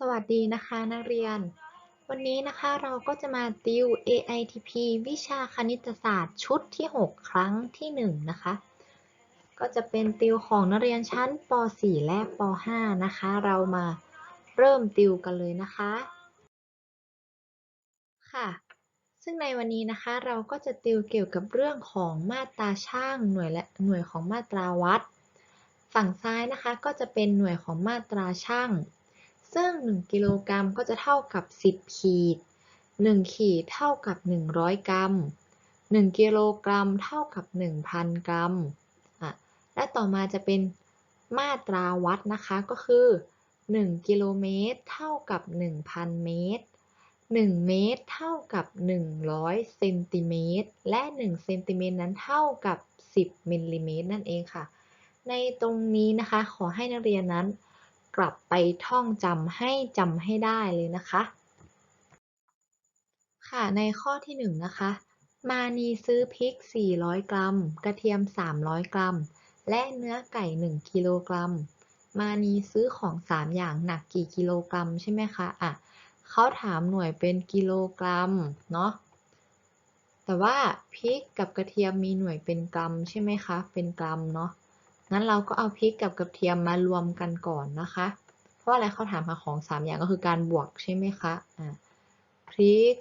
สวัสดีนะคะนักเรียน วันนี้นะคะเราก็จะมาติว AITP วิชาคณิตศาสตร์ชุดที่ 6 ครั้งที่ 1 นะคะ ก็จะเป็นติวของนักเรียนชั้นป .4 และป .5 นะคะ เรามาเริ่มติวกันเลยนะคะ ค่ะ ซึ่งในวันนี้นะคะเราก็จะติวเกี่ยวกับเรื่องของมาตราช่างหน่วยและหน่วยของมาตราวัด ฝั่งซ้ายนะคะก็จะเป็นหน่วยของมาตราช่าง ซึ่ง 1 กิโลกรัมก็จะเท่ากับ 10 ขีด 1 ขีดเท่ากับ 100 กรัม 1 กิโลกรัมเท่ากับ 1,000 กรัมอะและต่อมาจะเป็นมาตราวัดนะคะก็คือ 1 กิโลเมตรเท่ากับ 1,000 เมตร 1 เมตรเท่ากับ 100 เซนติเมตร และ 1 เซนติเมตรนั้นเท่ากับ 10 มิลลิเมตรนั่นเองค่ะ ในตรงนี้นะคะขอให้นักเรียนนั้น กลับไปท่องจำให้จำให้ได้เลยนะคะ ค่ะในข้อที่1นะคะ มานีซื้อพริก 400 กรัม กระเทียม 300 กรัม และเนื้อไก่ 1 กิโลกรัม มานีซื้อของ 3 อย่างหนักกี่กิโลกรัมใช่ไหมคะอะเขาถามหน่วยเป็นกิโลกรัมเนาะแต่ว่าพริกกับกระเทียมมีหน่วยเป็นกรัมใช่ไหมคะ เป็นกรัมเนาะ งั้นเราก็เอาพริกกับกระเทียมมารวมกันก่อนนะคะ เพราะอะไรเขาถามหาของ3อย่างก็คือการบวกใช่ไหมคะอะพริก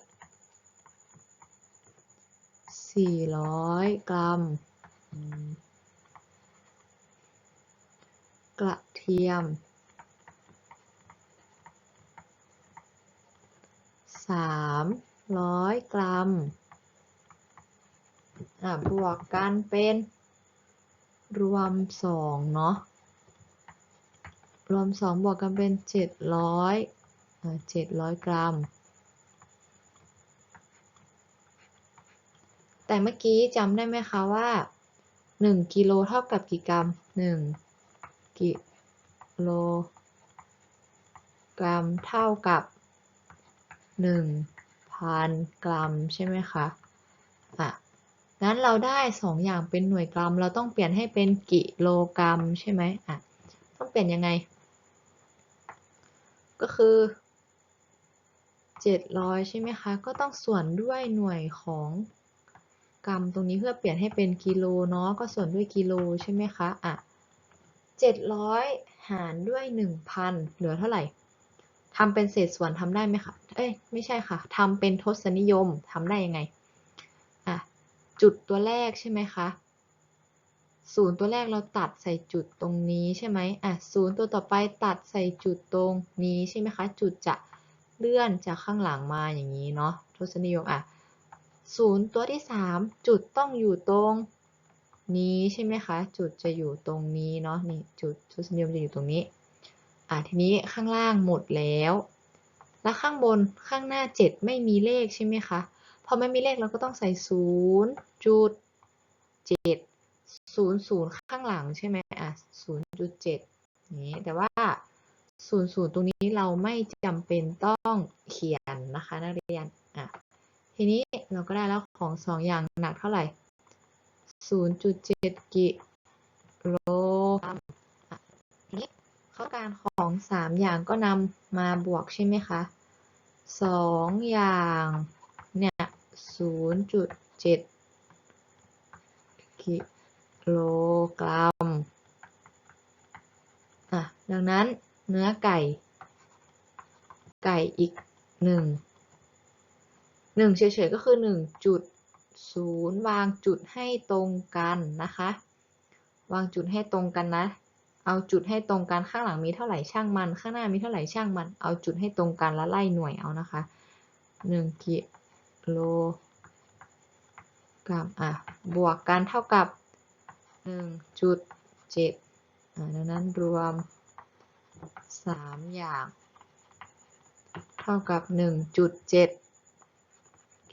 400 กรัม กระเทียม 300 กรัม บวกกันเป็น รวม2เนาะรวม2บวกกันเป็น700อะ700กรัม แต่เมื่อกี้จำได้ไหมคะว่า1กิโลเท่ากับกี่กรัม1กิโลกรัมเท่ากับ1,000กรัมใช่ไหมคะ งั้นเราได้2อย่างเป็นหน่วยกรัม เราต้องเปลี่ยนให้เป็นกิโลกรัมใช่ไหมอะต้องเปลี่ยนยังไง ก็คือ700ใช่ไหมคะ ก็ต้องส่วนด้วยหน่วยของกรัมตรงนี้เพื่อเปลี่ยนให้เป็นกิโลเนาะก็ส่วนด้วยกิโลใช่ไหมคะอะ700หารด้วย1,000เหลือเท่าไหร่ทำเป็นเศษส่วนทำได้ไหมคะ เอ้ยไม่ใช่ค่ะทำเป็นทศนิยมทำได้ยังไง จุดตัวแรกใช่ไหมคะศูนย์ตัวแรกเราตัดใส่จุดตรงนี้ใช่ไหมอะศูนย์ตัวต่อไปตัดใส่จุดตรงนี้ใช่ไหมคะ จุดจะเลื่อนจากข้างหลังมาอย่างนี้เนาะทศนิยมอะศูนย์ตัวที่ 3 จุดต้องอยู่ตรงนี้ใช่ไหมคะ จุดจะอยู่ตรงนี้เนาะนี่จุดทศนิยมจะอยู่ตรงนี้อะทีนี้ข้างล่างหมดแล้ว แล้วข้างบนข้างหน้า 7 ไม่มีเลขใช่ไหมคะ พอไม่มีเลขเราก็ต้องใส่ศูนย์จุดเจ็ดศูนย์ศูนย์ข้างหลังใช่ไหมอะศูนย์จุดเจ็ดนี้แต่ว่าศูนย์ศูนย์ตรงนี้เราไม่จำเป็นต้องเขียนนะคะนักเรียนอะทีนี้เราก็ได้แล้วของสองอย่างหนักเท่าไหร่ศูนย์จุดเจ็ดกิโลกรัมอะทีนี้ข้อการของสามอย่างก็นำมาบวกใช่ไหมคะสองอย่าง 0.7กิโลกรัมอะดังนั้นเนื้อไก่ ไก่อีก1 1เฉยๆก็คือ1.0วางจุดให้ตรงกันนะคะ วางจุดให้ตรงกันนะ เอาจุดให้ตรงกันข้างหลังมีเท่าไหร่ช่างมัน ข้างหน้ามีเท่าไหร่ช่างมัน เอาจุดให้ตรงกันแล้วไล่หน่วยเอานะคะ1กิโล กรัมอะบวกกันเท่ากับ 1.7อ่าดังนั้นรวม 3 อย่าง เท่ากับ 1.7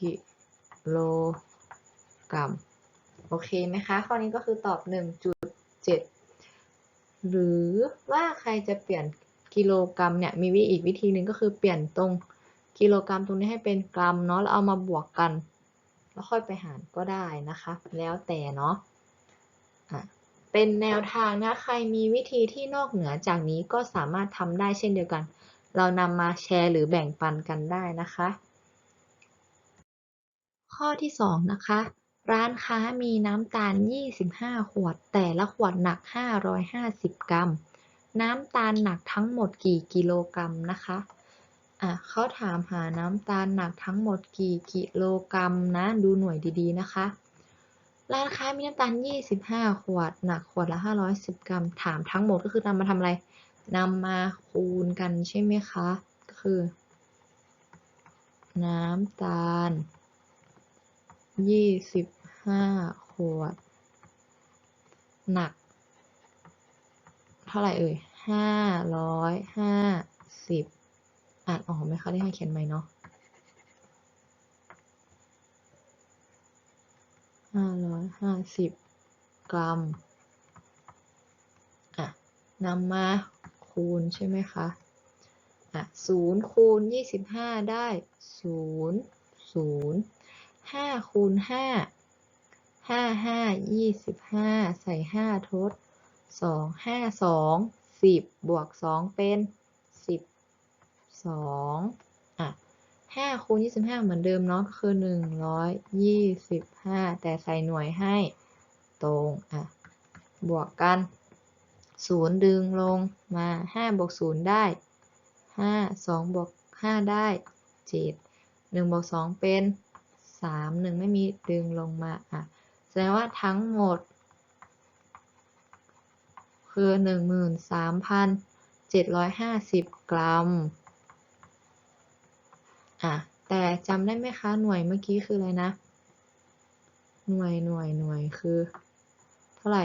กิโลกรัมโอเคไหมคะ ข้อนี้ก็คือตอบ 1.7 หรือว่าใครจะเปลี่ยนกิโลกรัมเนี่ยมีวิอีกวิธีหนึ่งก็คือเปลี่ยนตรงกิโลกรัมตรงนี้ให้เป็นกรัมเนาะแล้วเอามาบวกกัน แล้วค่อยไปหารก็ได้นะคะ แล้วแต่เนาะเป็นแนวทางนะใครมีวิธีที่นอกเหนือจากนี้ก็สามารถทำได้เช่นเดียวกัน เรานำมาแชร์หรือแบ่งปันกันได้นะคะ ข้อที่2นะคะร้านค้ามีน้ำตาล 25 ขวด แต่ละขวดหนัก 550 กรัม น้ำตาลหนักทั้งหมดกี่กิโลกรัมนะคะ อะเขาถามหาน้ำตาลหนักทั้งหมดกี่กิโลกรัมนะ ดูหน่วยดีๆนะคะ ร้านค้ามีน้ำตาล 25 ขวด หนักขวดละ 510 กรัม ถามทั้งหมดก็คือนำมาทำอะไรนำมาคูณกันใช่ไหมคะ ก็คือ น้ำตาล 25 ขวด หนัก เท่าไหร่เอ่ย 550 อ่านออกไหมคะที่ให้เขียนใหม่เนาะห้าร้อยห้าสิบกรัมอะนำมาคูณใช่ไหมคะอะศูนย์คูณยี่สิบห้าได้ศูนย์ศูนย์ห้าคูณห้าห้าห้ายี่สิบห้าใส่ห้าทดสองห้าสองสิบบวกสองเป็น 12อะ5คูณ25เหมือนเดิมเนาะก็คือ125แต่ใส่หน่วยให้ตรงอะบวกกัน0ดึงลงมา5บวก0ได้5 2บวก5ได้7 1บวก2เป็น3 1ไม่มีดึงลงมาอะแสดงว่าทั้งหมด คือ13,750กรัม อะแต่จำได้ไหมคะ หน่วยเมื่อกี้คืออะไรนะ หน่วยหน่วยหน่วยคือ เท่าไหร่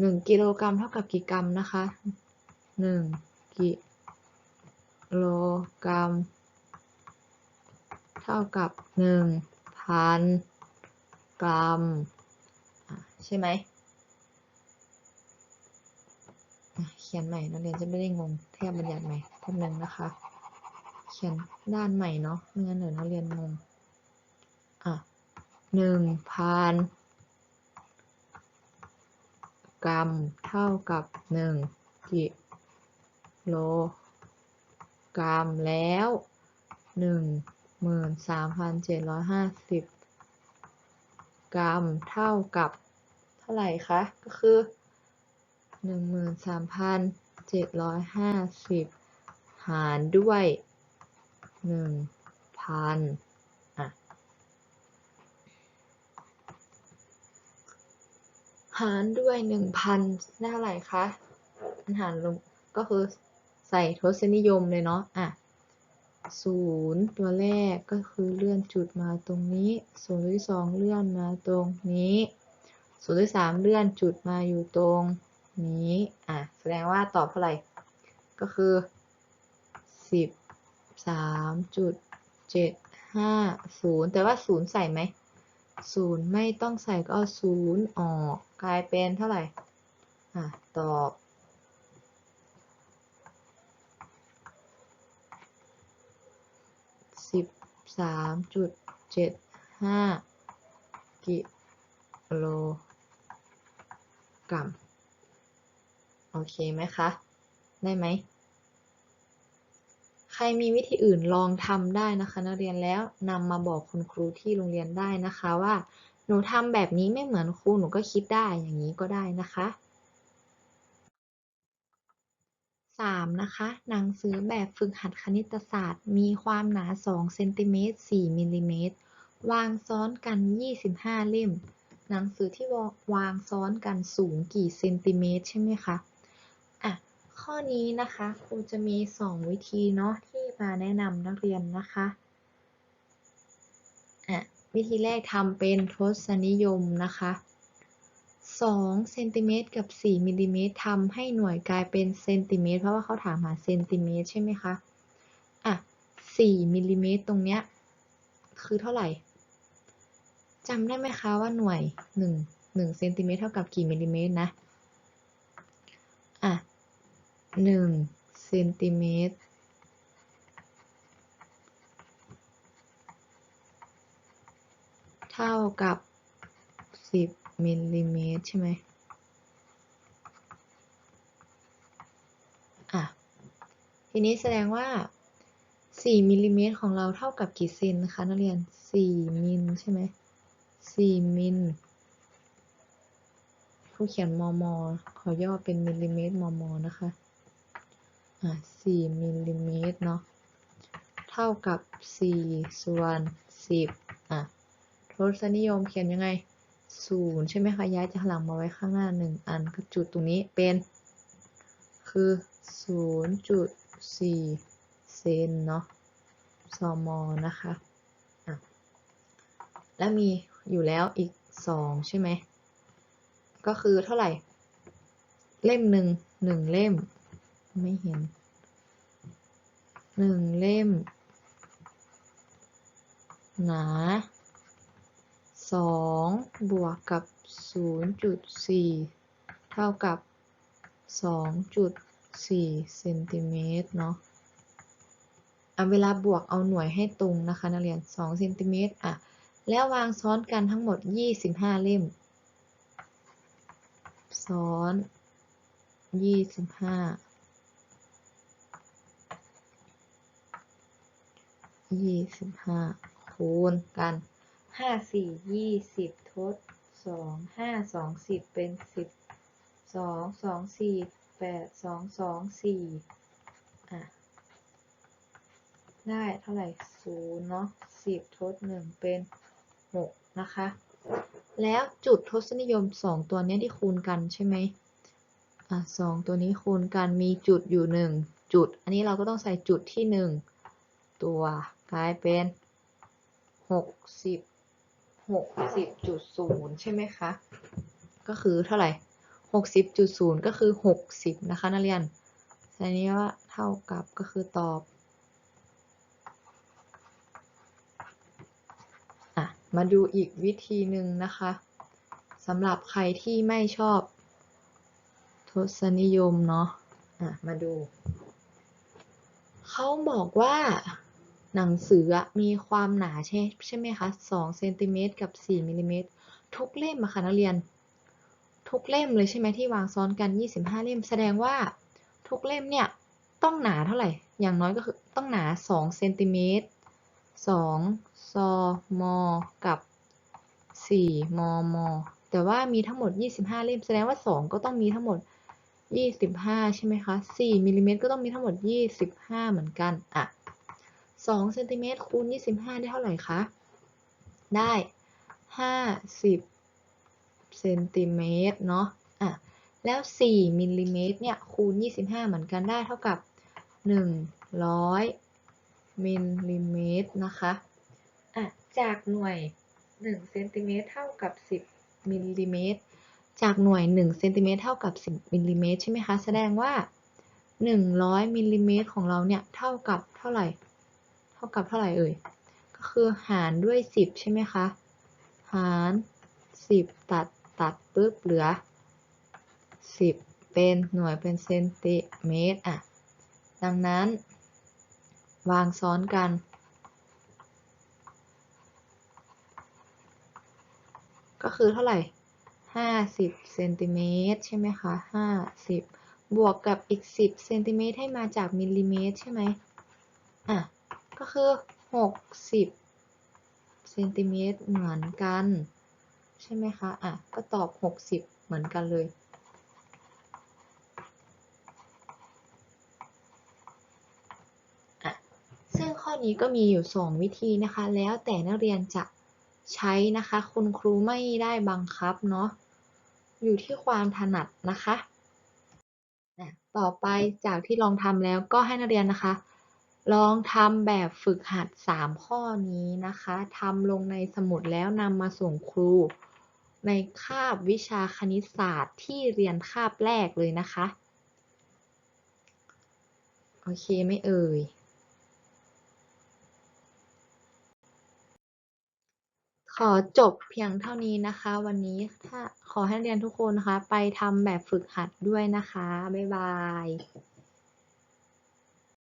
1กิโลกรัมเท่ากับกี่กรัมนะคะ1กิโลกรัม เท่ากับ1,000กรัมใช่ไหมเขียนใหม่นักเรียนจะไม่ได้งงเทียบบัญญัติใหม่แป๊บนึงนะคะ เขียนด้านใหม่เนาะไม่งั้นเดี๋ยวนักเรียนงงอะหนึ่งพันกรัมเท่ากับหนึ่งกิโลกรัมแล้วหนึ่งหมื่นสามพันเจ็ดร้อยห้าสิบกรัมเท่ากับเท่าไหร่คะ ก็คือหนึ่งหมื่นสามพันเจ็ดร้อยห้าสิบหารด้วย หนึ่งพันอะหารด้วยหนึ่งพันได้เท่าไหร่คะมันหารลงก็คือใส่ทศนิยมเลยเนาะอะศูนย์ตัวแรกก็คือเลื่อนจุดมาตรงนี้ศูนย์ที่สองเลื่อนมาตรงนี้ศูนย์ที่สามเลื่อนจุดมาอยู่ตรงนี้อะแสดงว่าตอบเท่าไหร่ก็คือสิบ สามจุดเจ็ดห้าศูนย์แต่ว่าศูนย์ใส่ไหมศูนย์ไม่ต้องใส่ก็เอาศูนย์ออกกลายเป็นเท่าไหร่อะตอบสิบสามจุดเจ็ดห้ากิโลกรัม โอเคไหมคะ ได้ไหม รมีวิธีอื่นลองทำได้นะคะ นักเรียนแล้วนำมาบอกคุณครูที่โรงเรียนได้นะคะว่า หนูทำแบบนี้ไม่เหมือนครูหนูก็คิดได้อย่างนี้ก็ได้นะคะ 3. นะคะหนังสือแบบฝึกหัดคณิตศาสตร์ มีความหนา2เซนติเมตร4มิลลิเมตรวางซ้อนกัน 25 เล่ม หนังสือที่วางซ้อนกันสูงกี่เซนติเมตรใช่ไหมคะอะ ข้อนี้นะคะครูจะมี 2 วิธีเนาะที่มาแนะนำนักเรียนนะคะอะวิธีแรกทำเป็นทศนิยมนะคะ2เซนติเมตรกับ 4มิลลิเมตรทำให้หน่วยกลายเป็นเซนติเมตรเพราะว่าเขาถามหาเซนติเมตรใช่ไหมคะอะ4มิลลิเมตรตรงเนี้ยคือเท่าไหร่จำได้ไหมคะว่าหน่วย 1 1เซนติเมตรเท่ากับกี่มิลลิเมตรนะอะ 1เซนติเมตรเท่ากับ10มิลลิเมตรใช่ไหมอะ ทีนี้แสดงว่า4มิลลิเมตรของเราเท่ากับกี่เซนนะคะนักเรียน4มิลใช่ไหม4มิลผู้เขียนมม ขอย่อเป็นมิลลิเมตรมมนะคะ อะ4มิลลิเมตรเนาะ เท่ากับ4ส่วน10อะทศนิยมเขียนยังไง0ใช่ไหมคะ ย้ายจากหลังมาไว้ข้างหน้า1อันก็จุดตรงนี้เป็น คือ0.4เซนเนาะซมนะคะอะแล้วมีอยู่แล้วอีก2ใช่ไหม ก็คือเท่าไหร่ เล่มหนึ่งหนึ่งเล่ม ไม่เห็นหนึ่งเล่ม หนาสองบวกกับศูนย์จุดสี่เท่ากับสองจุดสี่เซนติเมตรเนาะเอาเวลาบวกเอาหน่วยให้ตรงนะคะนักเรียนสองเซนติเมตรอะแล้ววางซ้อนกันทั้งหมดยี่สิบห้าเล่ม ซ้อนยี่สิบห้า ยี่สิบห้าคูณกันห้าสี่ยี่สิบทดสองห้าสองสิบเป็นสิบสองสองสี่แปดสองสองสี่อะได้เท่าไหร่ศูนย์เนาะสิบทดหนึ่งเป็นหกนะคะ แล้วจุดทศนิยมสองตัวนี้ที่คูณกันใช่ไหมอะสองตัวนี้คูณกันมีจุดอยู่หนึ่งจุด อันนี้เราก็ต้องใส่จุดที่หนึ่งตัว กลายเป็นหกสิบหกสิบจุดศูนย์ใช่ไหมคะ ก็คือเท่าไหร่หกสิบจุดศูนย์ก็คือหกสิบนะคะนักเรียนอันนี้ว่าเท่ากับก็คือตอบอะมาดูอีกวิธีหนึ่งนะคะสำหรับใครที่ไม่ชอบทศนิยมเนาะอะมาดู เขาบอกว่า หนังสือมีความหนาใช่ใช่ไหมคะ2เซนติเมตรกับ4มิลลิเมตรทุกเล่มอะค่ะนักเรียน ทุกเล่มเลยใช่ไหมที่วางซ้อนกัน 25 เล่ม แสดงว่าทุกเล่มเนี่ยต้องหนาเท่าไหร่ อย่างน้อยก็คือต้องหนา2เซนติเมตร2ซมกับ4มมแต่ว่ามีทั้งหมด 25 เล่ม แสดงว่า 2 ก็ต้องมีทั้งหมด 25 ใช่ไหมคะ4มิลลิเมตรก็ต้องมีทั้งหมด 25 เหมือนกันอะ 2เซนติเมตรคูณ 25 ได้เท่าไหร่คะ ได้ 50เซนติเมตรเนาะอะ แล้ว 4มิลลิเมตรเนี่ยคูณ 25 เหมือนกันได้เท่ากับ 100มิลลิเมตรนะคะอะ จากหน่วย1เซนติเมตรเท่ากับ 10มิลลิเมตรจากหน่วย1เซนติเมตรเท่ากับ 10มิลลิเมตรใช่ไหมคะ แสดงว่า 100มิลลิเมตรของเราเนี่ย เท่ากับเท่าไหร่ ท่ากับเท่าไหร่เอ่ย ก็คือหารด้วย 10 ใช่ไหมคะ หาร 10 ตัดตัดปุ๊บเหลือ 10 เป็นหน่วยเป็นเซนติเมตรอะ ดังนั้น วางซ้อนกัน ก็คือเท่าไหร่ 50 เซนติเมตรใช่ไหมคะ 50 บวกกับอีก 10 เซนติเมตรให้มาจากมิลลิเมตรใช่ไหมอะ ก็คือ 60เซนติเมตรเหมือนกัน ใช่ไหมคะ อะ ก็ตอบ 60 เหมือนกันเลย อะ ซึ่งข้อนี้ก็มีอยู่ 2 วิธีนะคะ แล้วแต่นักเรียนจะใช้นะคะ คุณครูไม่ได้บังคับเนาะ อยู่ที่ความถนัดนะคะอะต่อไปจากที่ลองทำแล้วก็ให้นักเรียนนะคะ ลองทำแบบฝึกหัด 3 ข้อนี้นะคะทำลงในสมุดแล้วนำมาส่งครู ในคาบวิชาคณิตศาสตร์ที่เรียนคาบแรกเลยนะคะ โอเคไม่เอ่ย ขอจบเพียงเท่านี้นะคะ วันนี้ถ้าขอให้นักเรียนทุกคนนะคะ ไปทำแบบฝึกหัดด้วยนะคะ บ๊ายบาย